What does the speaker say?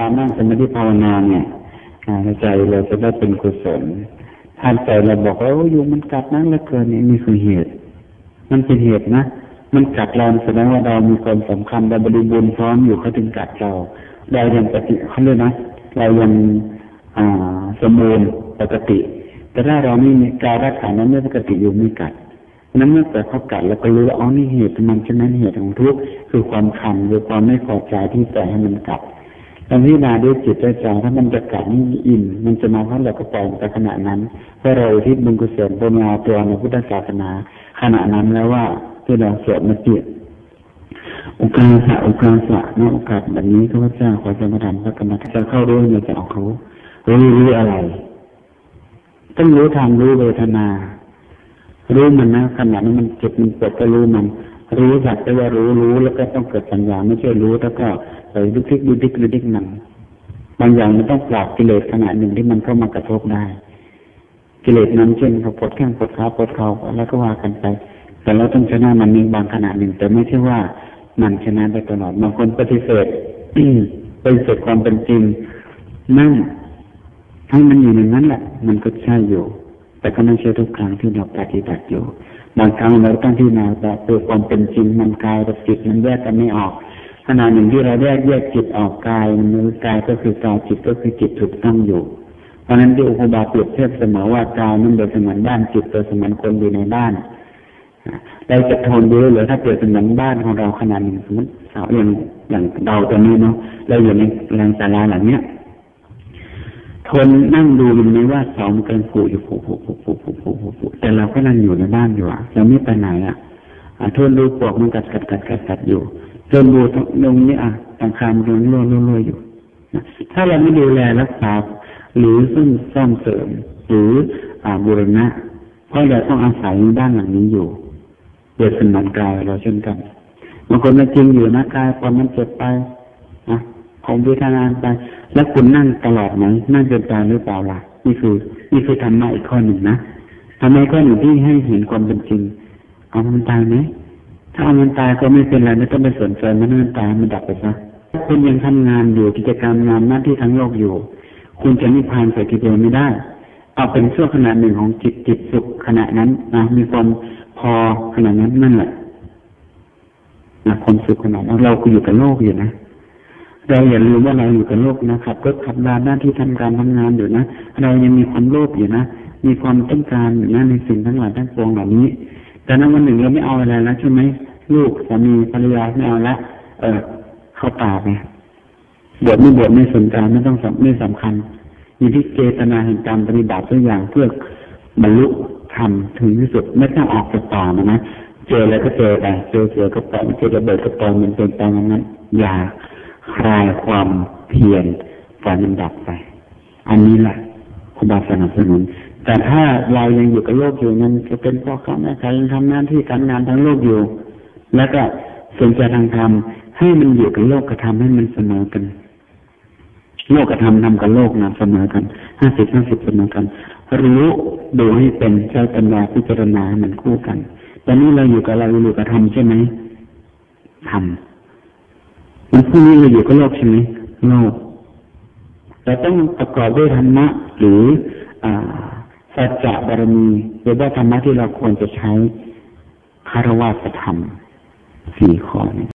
การนั่งสมาธิภาวนาเนี่ยใจเราจะได้เป็นกุศลท่านใจเราบอกว่าโอ้ยุงมันกัดนั่งแล้วเกินนี่นี่คือเหตุ มันเป็นเหตุนะ มันกัดเราแสดงว่าเรามีความสำคัญเราบริบูรณ์พร้อมอยู่เขาถึงกัดเราเรายังปฏิเขาเลยนะเรายังอ่าสมบูรณ์ปกติ แต่ถ้าเราไม่มีการรักษานั้นไม่ปกติอยู่ไม่กัดนั้นเมื่อแต่เขากัดแล้วก็รู้ว่าอ๋อนี่เหตุมันฉะนั้นเหตุของทุกข์คือความคันหรือความไม่พอใจที่ใจให้มันกัด เรพิจารณาด้วยจิตด้วยใจถ้ามันจะกัดนี่อิ่มมันจะมาเพราะเราก็ปล่อยแต่ขณะนั้นเพราะเราที่บุญกุศลปัญญาตัวในพุทธศาสนา ขณะนั้นแล้วว่าที่เราสวดมาจิตโอกาสโอกาสณโอกาสแบบนี้ข้าพเจ้าขอจะมาทำพระกรรมฐานจะเข้ารู้อยากจะเอาเขารู้รู้อะไรต้องรู้ทางรู้เวทนา รู้มันนะขณะนี้มันเจ็บมันปวดก็รู้มัน รู้สักแต่ว่ารู้รู้แล้วก็ต้องเกิดปัญญาไม่ใช่รู้แล้วก็ไปดุทิกดุทิกดุทิกมันบางอย่างมันต้องปราบกิเลสขณะหนึ่งที่มันเข้ามากระทบได้ กิเลสนั้นเช่นเขาปวดแข้งปวดขาปวดเข่าแล้วก็ว่ากันไป แต่เราต้องชนะมันในบางขณะหนึ่ง แต่ไม่ใช่ว่ามันชนะได้ตลอดบางคนปฏิเสธปฏิเสธความเป็นจริงนั่งให้มันอยู่ในนั้นแหละ มันก็ใช่อยู่ แต่ก็ไม่ใช่ทุกครั้งที่เราปฏิบัติอยู่บางครั้งเราต้องที่นาแต่ตัวความเป็นจริงมันกายกับจิตมันแยกกันไม่ออกขณะหนึ่งที่เราแยกแยกจิตออกกายมันกายก็คือกายจิตก็คือจิตถูกตั้งอยู่ เพราะนั้นที่อุปบาเปรียบเทียบเสมอว่ากายนั้นโดยเสมือนบ้านจิตโดยเสมือนคนอยู่ในบ้านเราจะทนดูหรือถ้าเปรียบเสมือนบ้านของเราขนาดหนึ่งสมมติสาวอย่างอย่างเราตัวนี้เนาะเราอยู่ในแรงศาลาหลังเนี้ย ทนนั่งดูมันไหมว่าเสามันกำลังปูอยู่ปูปูปูปูปูปูปูปูแต่เราก็นั่งอยู่ในบ้านอยู่อะเราไม่ไปไหนอะทนดูปลวกมันกัดกัดกัดกัดกัดอยู่ทนดูตรงนี้อะต่างคามตรงรั่วรั่วรั่วอยู่ถ้าเราไม่ดูแลรักษาหรือซึ่งซ่อมเสริม หรืออ่าบูรณะเพราะเราต้องอาศัยด้านหลังนี้อยู่เดือดสนานกายเราเช่นกันบางคนมันจริงอยู่นะกายพอมันเจ็บไปนะ ผมพิจารณาไป แล้วคุณนั่งตลอดไหมนั่งจนตายหรือเปล่าล่ะนี่คือนี่คือธรรมะอีกข้อหนึ่งนะทำไมข้อหนึ่งที่ให้เห็นความเป็นจริง เอามันตายไหมถ้าเอามันตายก็ไม่เป็นไรไม่ต้องไปสนใจมันมันตายมันดับไปซะคุณยังทำงานอยู่กิจกรรมงานหน้าที่ทั้งโลกอยู่ คุณจะนิพพานใส่ทีเดียวไม่ได้ เอาเป็นช่วงขณะหนึ่งของจิตจิตสุขขณะนั้นนะมีความพอขณะนั้นนั่นแหละนะความสุขขนาดนั้นเราก็อยู่กับโลกอยู่นะ เราอย่าลืมว่าเราอยู่กับโลกนะครับก็ขับลาหน้าที่ทำการทำงานอยู่นะ เรายังมีความโลภอยู่นะ มีความต้องการอยู่นะในสิ่งทั้งหลายทั้งปวงเหล่านี้ แต่นั้นวันหนึ่งเราไม่เอาอะไรแล้วใช่ไหมลูกสามีภรรยาไม่เอาละ เออเข้าป่าไปบวชไม่บวชไม่สนใจไม่ต้องไม่สำคัญอยู่ที่เจตนาแห่งการปฏิบัติตัวอย่างเพื่อบรรลุทำถึงที่สุดไม่ต้องออกจากป่ามานะเจออะไรก็เจอไปเจอเสือก็ปล่อยเจอระเบิดก็ปล่อยมันเป็นไปอย่างนั้นอย่า คลายความเพียรฝันมันดับไป อันนี้แหละครูบาสนับสนุน แต่ถ้าเรายังอยู่กับโลกอยู่นั้น จะเป็นพ่อค้าแม่ขายยังทำหน้าที่การงานทั้งโลกอยู่ แล้วก็สนใจทางธรรมให้มันอยู่กับโลกกระทำให้มันเสมอกัน โลกกระทำทำกับโลกนะเสมอกันห้าสิบห้าสิบเสมอกัน รู้ดูให้เป็นใช้ปัญญาพิจารณาให้มันคู่กันตอนนี้เราอยู่กับเราอยู่กับธรรมใช่ไหมธร ที่นี้เราอยู่กับโลกใช่ไหมโลกเราต้องประกอบด้วยธรรมะหรืออสัจจะบารมีหรือว่าธรรมะที่เราควรจะใช้คารวะธรรมสี่ข้อนี้